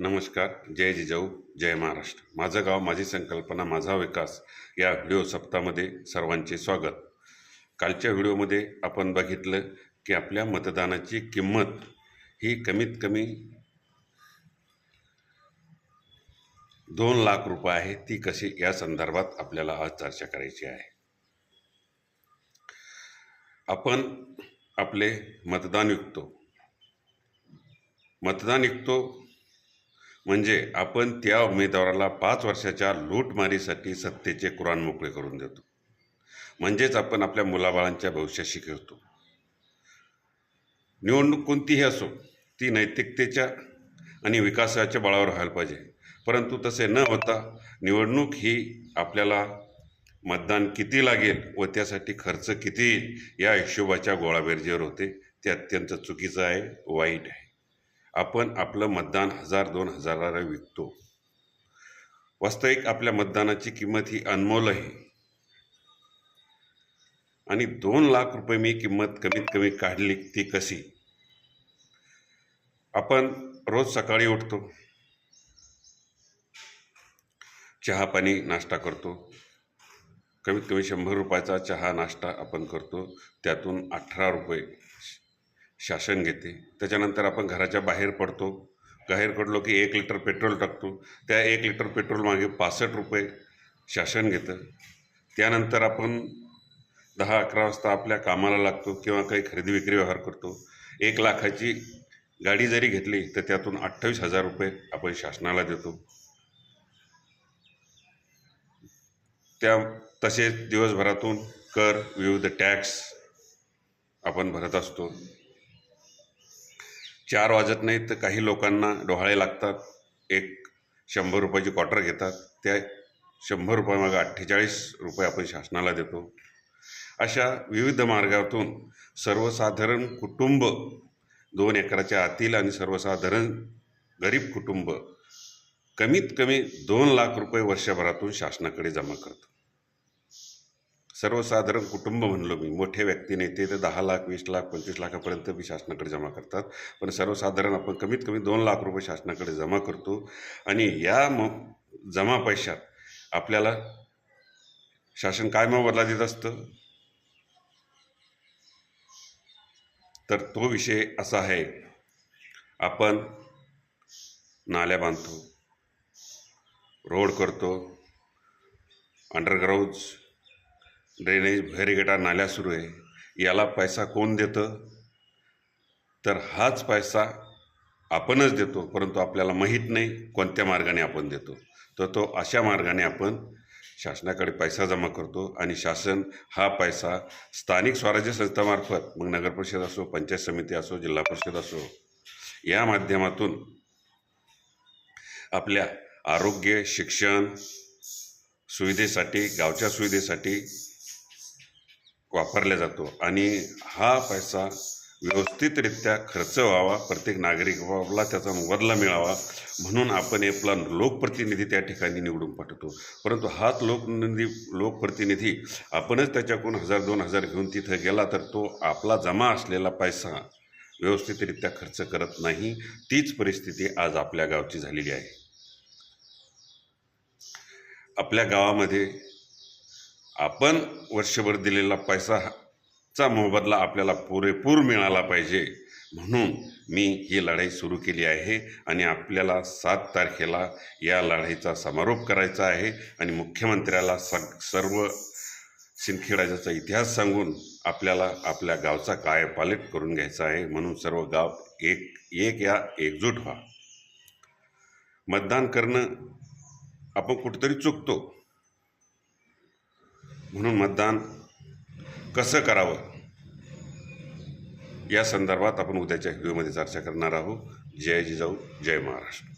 नमस्कार जय जिजाऊ जय महाराष्ट्र. माझं गाव माझी संकल्पना माझा विकास या व्हिडिओ सप्ताहामध्ये सर्वांचे स्वागत. कालच्या व्हिडिओमध्ये आपण बघितलं की आपल्या मतदानाची किंमत ही कमीत कमी दोन लाख रुपये आहे. ती कशी? या संदर्भात आपल्याला आज चर्चा करायची आहे. आपण आपले मतदान विकतो मतदान विकतो म्हणजे आपण त्या उमेदवाराला पाच वर्षाच्या लूटमारीसाठी सत्तेचे कुराण मोकळे करून देतो. म्हणजेच आपण आपल्या मुलाबाळांच्या भविष्याशी खेळतो. निवडणूक कोणतीही असो ती नैतिकतेच्या आणि विकासाच्या बळावर व्हायला पाहिजे. परंतु तसे न होता निवडणूक ही आपल्याला मतदान किती लागेल व त्यासाठी खर्च किती येईल या हिशोबाच्या गोळाबेरजेवर होते. ते अत्यंत चुकीचं आहे वाईट आहे. आपण आपलं मतदान हजार दोन हजाराला विकतो. वास्तविक आपल्या मतदानाची किंमत ही अनमोल आहे. आणि दोन लाख रुपये मी किंमत कमीत कमी काढली ती कशी? आपण रोज सकाळी उठतो. चहा पाणी नाश्ता करतो. कमीत कमी शंभर रुपयाचा चहा नाश्ता आपण करतो. त्यातून अठरा रुपये शासन घेते. त्याच्यानंतर आपण घराच्या बाहेर पडतो. बाहेर पडलो की एक लिटर पेट्रोल टाकतो. त्या एक लिटर पेट्रोल मागे पासष्ट रुपये शासन घेतं. त्यानंतर आपण दहा अकरा वाजता आपल्या कामाला लागतो किंवा काही खरेदी विक्री व्यवहार करतो. एक लाखाची गाडी जरी घेतली तर त्यातून अठ्ठावीस हजार रुपये आपण शासनाला देतो. त्या तसेच दिवसभरातून कर विविध टॅक्स आपण भरत असतो. चार वाजत नाहीत तर काही लोकांना डोहाळे लागतात. एक शंभर रुपयाची क्वार्टर घेतात. त्या शंभर रुपयामागं अठ्ठेचाळीस रुपये आपण शासनाला देतो. अशा विविध मार्गातून सर्वसाधारण कुटुंब दोन एकराच्या आतील आणि सर्वसाधारण गरीब कुटुंब कमीत कमी दोन लाख रुपये वर्षभरातून शासनाकडे जमा करतं सर्वसाधारण कुटुंब म्हणलो मी. मोठे व्यक्ती नेते तर दहा लाख वीस लाख पंचवीस लाखापर्यंत बी शासनाकडे जमा करतात. पण सर्वसाधारण आपण कमीत कमी दोन लाख रुपये शासनाकडे जमा करतो. आणि या म जमा पैशात आपल्याला शासन काय मोबदला देत असतं? तर तो विषय असा आहे. आपण नाल्या बांधतो रोड करतो अंडरग्राऊंड ड्रेनेज भैरगटा नाल्या सुरू आहे. याला पैसा कोण देतं? तर हाच पैसा आपणच देतो परंतु आपल्याला माहीत नाही कोणत्या मार्गाने आपण देतो. तर तो अशा मार्गाने आपण शासनाकडे पैसा जमा करतो आणि शासन हा पैसा स्थानिक स्वराज्य संस्थामार्फत मग नगर परिषद असो पंचायत समिती असो जिल्हा परिषद असो या माध्यमातून आपल्या आरोग्य शिक्षण सुविधेसाठी गावच्या सुविधेसाठी वापरला जातो. आणि हा पैसा व्यवस्थितरित्या खर्च व्हावा प्रत्येक नागरिकाला त्याचा मोबदला मिळावा म्हणून आपण आपला लोकप्रतिनिधी त्या ठिकाणी निवडून पाठवतो. परंतु हाच लोकनिधी लोकप्रतिनिधी आपणच त्याच्याकडून हजार दोन हजार घेऊन तिथं गेला तर तो आपला जमा असलेला पैसा व्यवस्थितरित्या खर्च करत नाही. तीच परिस्थिती आज आपल्या गावची झालेली आहे. आपल्या गावामध्ये आपण वर्षभर दिलेला पैसा चा मोबदला आपल्याला पुरेपूर मिळाला पाहिजे. म्हणून मी ही लढाई सुरू केली आहे आणि आपल्याला सात तारखेला या लढाईचा समारोप करायचा आहे आणि मुख्यमंत्र्याला सग सर्व सिंदखेडाचा इतिहास सांगून आपल्याला आपल्या गावचा कायपालट करून घ्यायचा आहे. म्हणून सर्व गाव एक एक या एकजूट व्हा. मतदान करणं आपण कुठेतरी चुकतो. म्हणून मतदान कसं करावं? या संदर्भात आपण उद्याच्या व्हिडिओमध्ये चर्चा करणार आहोत. जय जिजाऊ जय महाराष्ट्र.